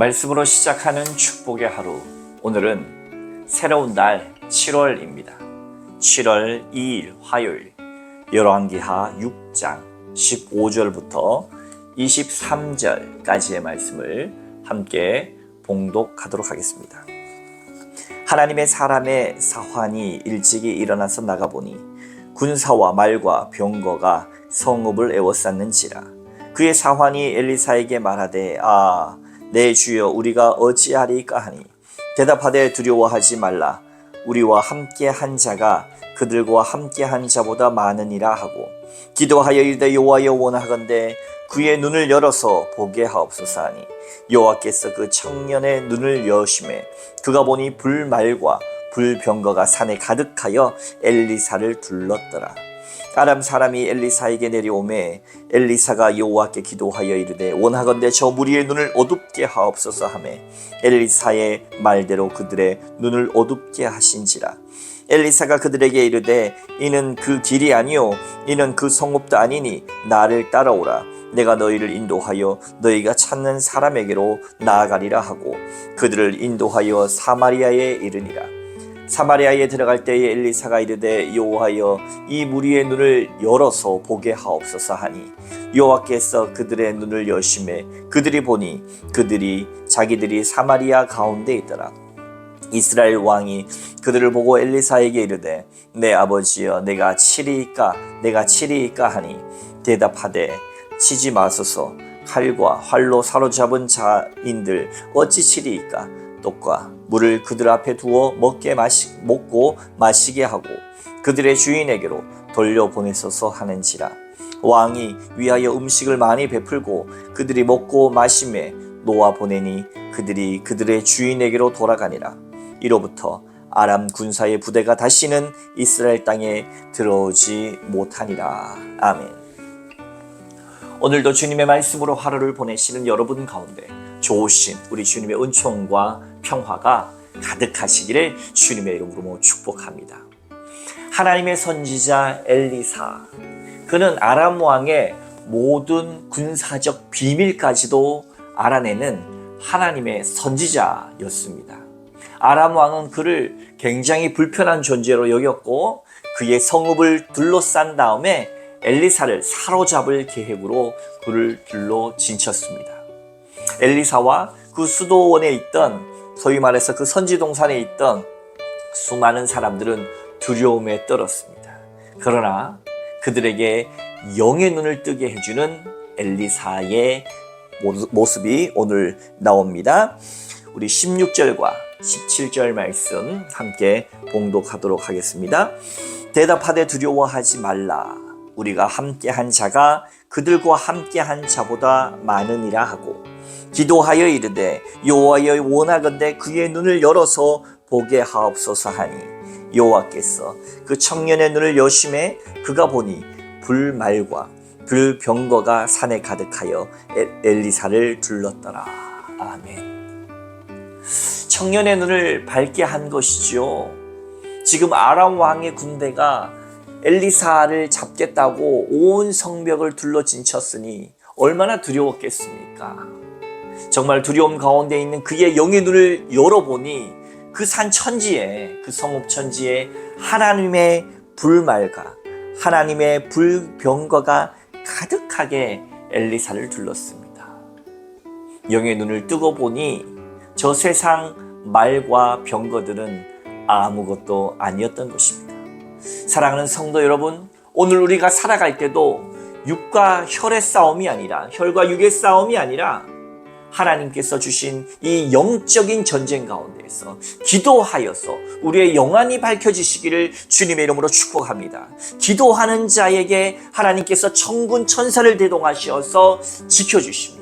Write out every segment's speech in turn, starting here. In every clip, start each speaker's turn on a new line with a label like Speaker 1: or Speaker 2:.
Speaker 1: 말씀으로 시작하는 축복의 하루. 오늘은 새로운 날 7월입니다. 7월 2일 화요일. 열왕기하 6장 15절부터 23절까지의 말씀을 함께 봉독하도록 하겠습니다. 하나님의 사람의 사환이 일찍이 일어나서 나가보니 군사와 말과 병거가 성읍을 에워쌌는지라 그의 사환이 엘리사에게 말하되 아 내 주여 우리가 어찌하리까 하니? 대답하되 두려워하지 말라. 우리와 함께 한 자가 그들과 함께 한 자보다 많으니라 하고 기도하여 이르되 여호와여 원하건대 그의 눈을 열어서 보게 하옵소서 하니 여호와께서 그 청년의 눈을 여심해 그가 보니 불말과 불병거가 산에 가득하여 엘리사를 둘렀더라 아람 사람이 엘리사에게 내려오매 엘리사가 여호와께 기도하여 이르되 원하건대 저 무리의 눈을 어둡게 하옵소서 하매 엘리사의 말대로 그들의 눈을 어둡게 하신지라. 엘리사가 그들에게 이르되 이는 그 길이 아니요 이는 그 성읍도 아니니 나를 따라오라. 내가 너희를 인도하여 너희가 찾는 사람에게로 나아가리라 하고 그들을 인도하여 사마리아에 이르니라 사마리아에 들어갈 때에 엘리사가 이르되 여호와여 이 무리의 눈을 열어서 보게 하옵소서 하니 여호와께서 그들의 눈을 여심해 그들이 보니 그들이 자기들이 사마리아 가운데 있더라. 이스라엘 왕이 그들을 보고 엘리사에게 이르되 내 아버지여 내가 치리이까 내가 치리이까 하니 대답하되 치지 마소서. 칼과 활로 사로잡은 자인들 어찌 치리이까 떡과 물을 그들 앞에 두어 먹게 마시, 먹고 마시게 하고 그들의 주인에게로 돌려보내소서 하는지라. 왕이 위하여 음식을 많이 베풀고 그들이 먹고 마심에 놓아 보내니 그들이 그들의 주인에게로 돌아가니라. 이로부터 아람 군사의 부대가 다시는 이스라엘 땅에 들어오지 못하니라. 아멘. 오늘도 주님의 말씀으로 하루를 보내시는 여러분 가운데 좋으신 우리 주님의 은총과 평화가 가득하시기를 주님의 이름으로 축복합니다. 하나님의 선지자 엘리사 그는 아람 왕의 모든 군사적 비밀까지도 알아내는 하나님의 선지자였습니다. 아람 왕은 그를 굉장히 불편한 존재로 여겼고 그의 성읍을 둘러싼 다음에 엘리사를 사로잡을 계획으로 그를 둘러 진쳤습니다. 엘리사와 그 수도원에 있던 소위 말해서 그 선지동산에 있던 수많은 사람들은 두려움에 떨었습니다. 그러나 그들에게 영의 눈을 뜨게 해주는 엘리사의 모습이 오늘 나옵니다. 우리 16절과 17절 말씀 함께 봉독하도록 하겠습니다. 대답하되 두려워하지 말라. 우리가 함께한 자가 그들과 함께한 자보다 많으니라 하고 기도하여 이르되 여호와여 원하건대 그의 눈을 열어서 보게 하옵소서 하니 여호와께서 그 청년의 눈을 여심해 그가 보니 불말과 불병거가 산에 가득하여 엘리사를 둘렀더라. 아멘. 청년의 눈을 밝게 한 것이죠 지금 아람 왕의 군대가 엘리사를 잡겠다고 온 성벽을 둘러 진쳤으니 얼마나 두려웠겠습니까? 정말 두려움 가운데 있는 그의 영의 눈을 열어보니 그 산 천지에 그 성읍 천지에 하나님의 불말과 하나님의 불병거가 가득하게 엘리사를 둘렀습니다. 영의 눈을 뜨고 보니 저 세상 말과 병거들은 아무것도 아니었던 것입니다. 사랑하는 성도 여러분, 오늘 우리가 살아갈 때도 육과 혈의 싸움이 아니라 혈과 육의 싸움이 아니라 하나님께서 주신 이 영적인 전쟁 가운데에서 기도하여서 우리의 영안이 밝혀지시기를 주님의 이름으로 축복합니다. 기도하는 자에게 하나님께서 천군 천사를 대동하셔서 지켜주십니다.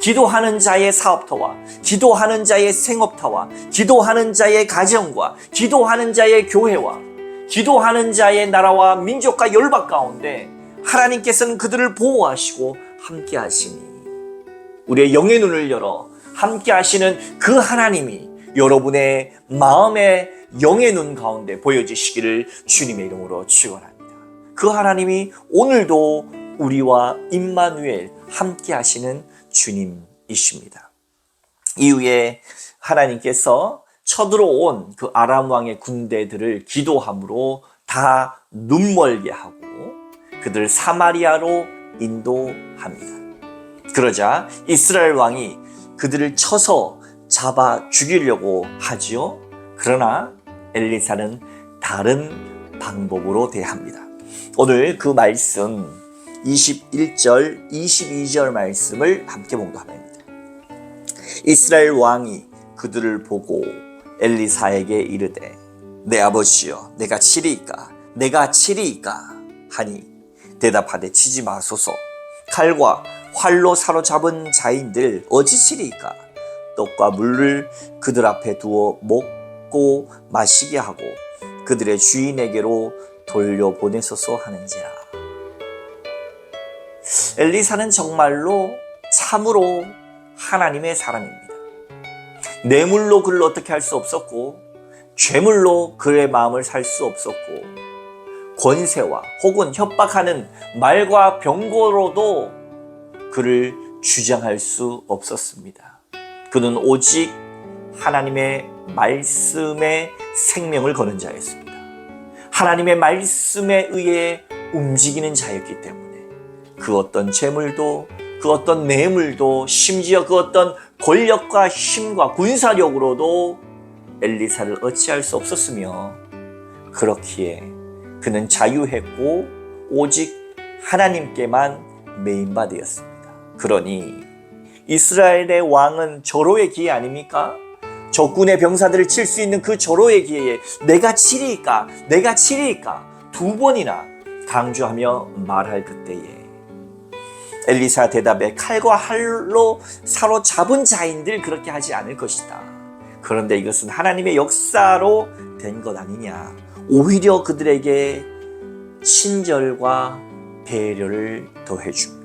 Speaker 1: 기도하는 자의 사업터와 기도하는 자의 생업터와 기도하는 자의 가정과 기도하는 자의 교회와 기도하는 자의 나라와 민족과 열박 가운데 하나님께서는 그들을 보호하시고 함께 하시니 우리의 영의 눈을 열어 함께 하시는 그 하나님이 여러분의 마음의 영의 눈 가운데 보여지시기를 주님의 이름으로 축원합니다. 그 하나님이 오늘도 우리와 임마누엘 함께 하시는 주님이십니다. 이후에 하나님께서 쳐들어온 그 아람 왕의 군대들을 기도함으로 다 눈멀게 하고 그들 사마리아로 인도합니다. 그러자 이스라엘 왕이 그들을 쳐서 잡아 죽이려고 하지요. 그러나 엘리사는 다른 방법으로 대합니다. 오늘 그 말씀 21절, 22절 말씀을 함께 봉독합니다. 이스라엘 왕이 그들을 보고 엘리사에게 이르되 내 아버지여 내가 치리이까 내가 치리이까 하니 대답하되 치지 마소서 칼과 활로 사로잡은 자인들 어찌 치리이까 떡과 물을 그들 앞에 두어 먹고 마시게 하고 그들의 주인에게로 돌려보내소서 하는지라 엘리사는 정말로 참으로 하나님의 사람입니다. 뇌물로 그를 어떻게 할 수 없었고 죄물로 그의 마음을 살 수 없었고 권세와 혹은 협박하는 말과 병고로도 그를 주장할 수 없었습니다. 그는 오직 하나님의 말씀에 생명을 거는 자였습니다. 하나님의 말씀에 의해 움직이는 자였기 때문에 그 어떤 재물도 그 어떤 뇌물도 심지어 그 어떤 권력과 힘과 군사력으로도 엘리사를 어찌할 수 없었으며 그렇기에 그는 자유했고 오직 하나님께만 메인바되었습니다. 그러니 이스라엘의 왕은 절호의 기회 아닙니까? 적군의 병사들을 칠 수 있는 그 절호의 기회에 내가 치리까 내가 치리까 두 번이나 강조하며 말할 그때에 엘리사 대답에 칼과 활로 사로잡은 자인들 그렇게 하지 않을 것이다. 그런데 이것은 하나님의 역사로 된 것 아니냐. 오히려 그들에게 친절과 배려를 더해 줍니다.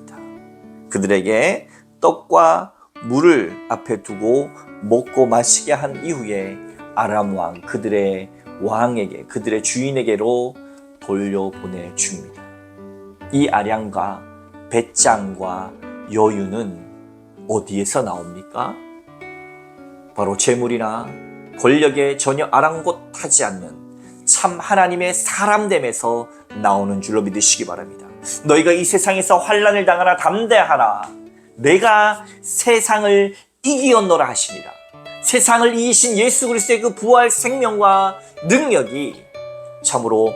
Speaker 1: 그들에게 떡과 물을 앞에 두고 먹고 마시게 한 이후에 아람 왕 그들의 왕에게 그들의 주인에게로 돌려보내 줍니다. 이 아량과 배짱과 여유는 어디에서 나옵니까? 바로 재물이나 권력에 전혀 아랑곳하지 않는 참 하나님의 사람됨에서 나오는 줄로 믿으시기 바랍니다. 너희가 이 세상에서 환란을 당하나 담대하라. 내가 세상을 이기었노라 하시니라. 세상을 이기신 예수 그리스도의 그 부활 생명과 능력이 참으로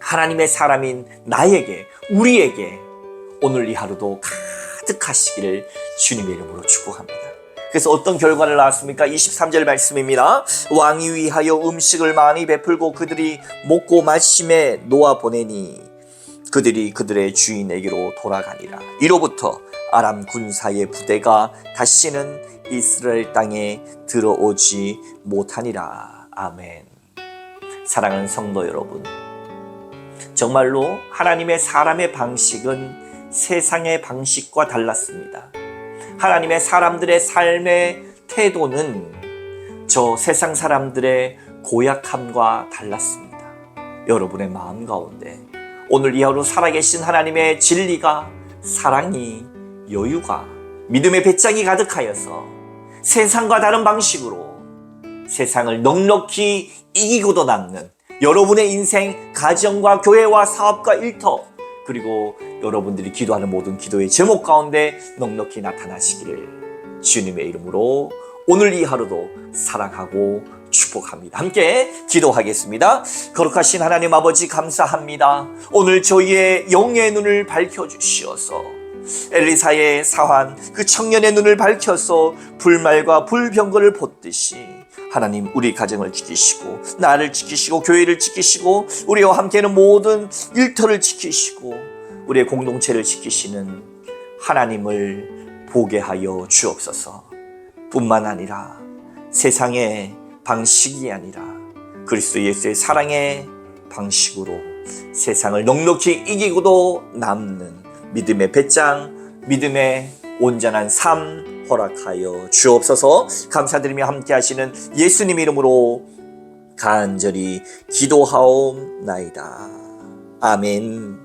Speaker 1: 하나님의 사람인 나에게 우리에게 오늘 이 하루도 가득하시기를 주님의 이름으로 축복합니다. 그래서 어떤 결과를 낳았습니까? 23절 말씀입니다. 왕이 위하여 음식을 많이 베풀고 그들이 먹고 마심에 놓아 보내니 그들이 그들의 주인에게로 돌아가니라. 이로부터 아람 군사의 부대가 다시는 이스라엘 땅에 들어오지 못하니라. 아멘. 사랑하는 성도 여러분. 정말로 하나님의 사람의 방식은 세상의 방식과 달랐습니다. 하나님의 사람들의 삶의 태도는 저 세상 사람들의 고약함과 달랐습니다. 여러분의 마음 가운데 오늘 이 하루 살아계신 하나님의 진리가 사랑이 여유가 믿음의 배짱이 가득하여서 세상과 다른 방식으로 세상을 넉넉히 이기고도 남는 여러분의 인생, 가정과 교회와 사업과 일터 그리고 여러분들이 기도하는 모든 기도의 제목 가운데 넉넉히 나타나시기를 주님의 이름으로 오늘 이 하루도 사랑하고 축복합니다. 함께 기도하겠습니다. 거룩하신 하나님 아버지 감사합니다. 오늘 저희의 영의 눈을 밝혀 주시어서 엘리사의 사환 그 청년의 눈을 밝혀서 불말과 불병거를 벗듯이 하나님 우리 가정을 지키시고 나를 지키시고 교회를 지키시고 우리와 함께하는 모든 일터를 지키시고 우리의 공동체를 지키시는 하나님을 보게 하여 주옵소서. 뿐만 아니라 세상의 방식이 아니라 그리스도 예수의 사랑의 방식으로 세상을 넉넉히 이기고도 남는 믿음의 배짱, 믿음의 온전한 삶 허락하여 주옵소서 감사드리며 함께 하시는 예수님 이름으로 간절히 기도하옵나이다. 아멘.